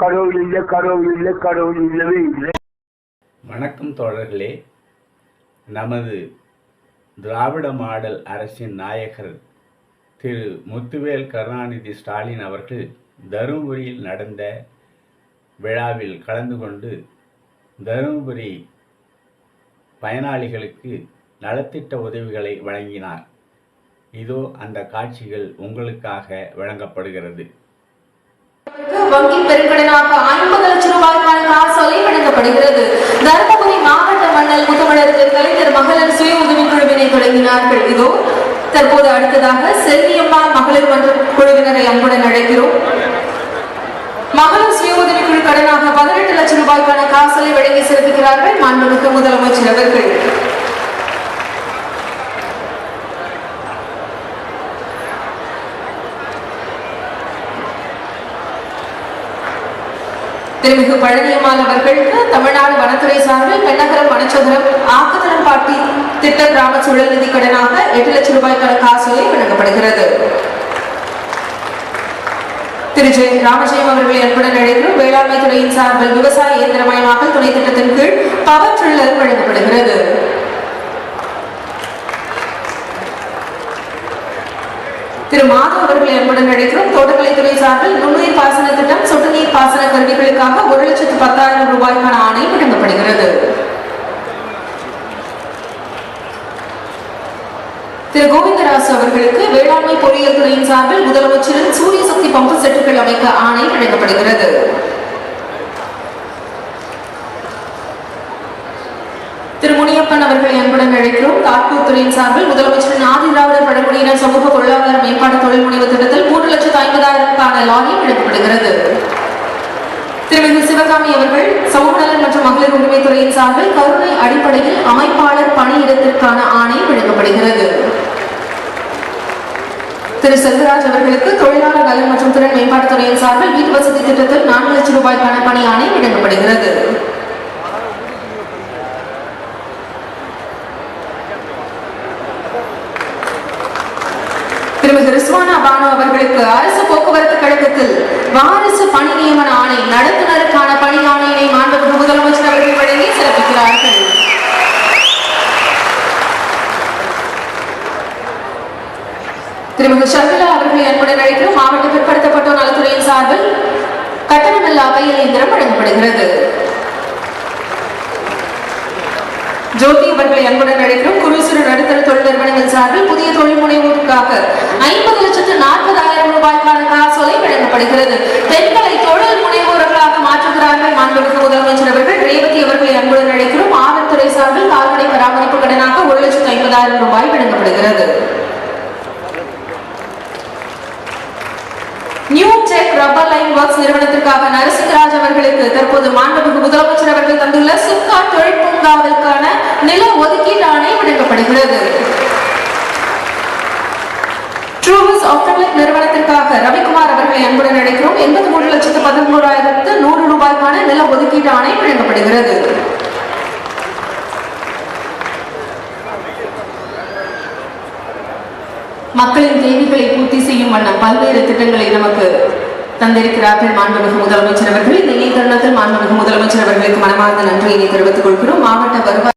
கடவுள் இல்லை கடவுள் இல்லை கடவுள் இல்லவே இல்லை. வணக்கம் தோழர்களே. நமது திராவிட மாடல் அரசின் நாயகர் திரு முத்துவேல் கருணாநிதி ஸ்டாலின் அவர்கள் தருமபுரியில் நடந்த விழாவில் கலந்து கொண்டு தருமபுரி பயனாளிகளுக்கு நலத்திட்ட உதவிகளை வழங்கினார். இதோ அந்த காட்சிகள் உங்களுக்காக வழங்கப்படுகிறது. வங்கி பெருங்கடனாக ஐம்பது லட்சம் ரூபாய்க்கான காசோலை வழங்கப்படுகிறது தருமபுரி மாவட்ட மன்னல் முத்தமிழர்கள் கலைஞர் மகளிர் சுய உதவிக்குழுவினை தொடங்கினார்கள். இதோ தற்போது அடுத்ததாக செல்வியம்மா மகளிர் மன்ற குழுவினரை அன்புடன் அழைக்கிறோம். மகளிர் சுய உதவிக்குழு கடனாக பதினெட்டு லட்சம் ரூபாய்க்கான காசோலை வழங்கி சிறப்பிக்கிறார்கள் மாண்புமிகு முதலமைச்சர் அவர்கள். திருமிகு பழனியம்மாள் அவர்களுக்கு தமிழ்நாடு வனத்துறை சார்பில் பெண்ணகரம் வனச்சதுரம் ஆக்கத்தரம் பாட்டி திட்ட கிராம சூழல் நிதி கடனாக எட்டு லட்சம் ரூபாய்க்கான காசோலை வழங்கப்படுகிறது. திரு ஜெய ராமஜெயம் அவர்களை அன்புடன் நடைபெறும் வேளாண்மை துறையின் சார்பில் விவசாய இயந்திரமயமாக்கல் துணை திட்டத்தின் கீழ் பவர் ட்ரில்லர் வழங்கப்படுகிறது. திரு மாதவ் அவர்களை அன்புடன் நடைபெறும் தோட்டக்கலைத்துறை சார்பில் நுண்ணுயிர் பாசன திட்டம் பத்தாயிரம் ரூபாய்க்கான ஆணை வழங்கப்படுகிறது. திரு கோவிந்தராசு அவர்களுக்கு வேளாண்மை பொறியியல் துறையின் சார்பில் முதலமைச்சரின் சூரிய சக்தி பம்பு செட்டுகள் அமைக்க ஆணை வழங்கப்படுகிறது. திரு முனியப்பன் அவர்களை அன்புடன் அழைக்கிறோம். தாக்கூர் துறையின் சார்பில் முதலமைச்சரின் ஆதி திராவிடர் பழங்குடியினர் சமூக பொருளாதார மேம்பாட்டு தொழில் முனைவு திட்டத்தில் மூன்று லட்சத்து ஐம்பதாயிரத்துக்கான லாகியம் வழங்கப்படுகிறது. திருமிகு சிவகாமி அவர்கள் சமூகநலன் மற்றும் மகளிர் உரிமை துறையின் சார்பில் கருணை அடிப்படையில் அமைப்பாளர் பணியிடத்திற்கான ஆணை வழங்கப்படுகிறது. திரு. செல்வராஜ் அவர்களுக்கு தொழிலாளர் நலன் மற்றும் திறன் மேம்பாட்டுத் துறையின் சார்பில் வீட்டு வசதி திட்டத்தில் நான்கு லட்சம் ரூபாய்க்கான பணி ஆணை வழங்கப்படுகிறது. திருமிகு ரிஸ்வானா பானு அவர்களுக்கு அரசு போக்குவரத்து கழகத்தில் வாரிசு பணி நியமன ஆணை நடத்துனருக்கான பணி ஆணையினை மாண்புமிகு முதலமைச்சர் அவர்கள் வழங்கி சிறப்பிக்கிறார்கள் திருமதி ஷர்மிளா அவர்களை அன்புடன் அழைக்கிறோம் மாவட்ட பிற்படுத்தப்பட்டோர் நலத்துறையின் சார்பில் கட்டணமில்லா கையில் இயந்திரம் வழங்கப்படுகிறது. ஜோதி அவர்களை அன்புடன் அழைக்கிறோம் குறு சிறு நடுத்தர தொழில் நிறுவனங்கள் சார்பில் புதிய தொழில் முனைவோருக்காக ஐம்பது லட்சத்து நாற்பதாயிரம் ரூபாய்க்கான காசோலை வழங்கப்படுகிறது. பெண்களை தொழில் முனைவோர்களாக மாற்றுகிறார்கள் மாண்புமிகு முதலமைச்சர் அவர்கள். ரேவதி அவர்களை அன்புடன் அழைக்கிறோம் ஆவல்துறை சார்பில் கால்நடை பராமரிப்பு கடனாக ஒரு லட்சத்து ஐம்பதாயிரம் ரூபாய் வழங்கப்படுகிறது new tech rubber line works நிறுவனத்திற்காக நரசிங்கராஜ் அவர்களுக்கு தற்போது மாண்புமிகு முதலமைச்சர் அவர்கள் தந்துள்ள நில ஒதுக்கீட்டு ஆணை வழங்கப்படுகிறது. நிறுவனத்திற்காக ரவிக்குமார் அவர்களை அன்புடன் அழைக்கிறோம். எண்பத்தி மூன்று லட்சத்து பதிமூறாயிரத்து நூறு ரூபாய்க்கான நில ஒதுக்கீட்டு ஆணை வழங்கப்படுகிறது. மக்களின் தேவைகளை பூர்த்தி செய்யும் வண்ணம் பல்வேறு திட்டங்களை நமக்கு தந்திருக்கிறார்கள் மாண்புமிகு முதலமைச்சர் அவர்கள். இந்த இணைய தருணத்தில் மாண்புமிகு முதலமைச்சர் அவர்களுக்கு மனமார்ந்த நன்றியினை தெரிவித்துக் கொள்கிறோம். மாவட்ட வருவாய்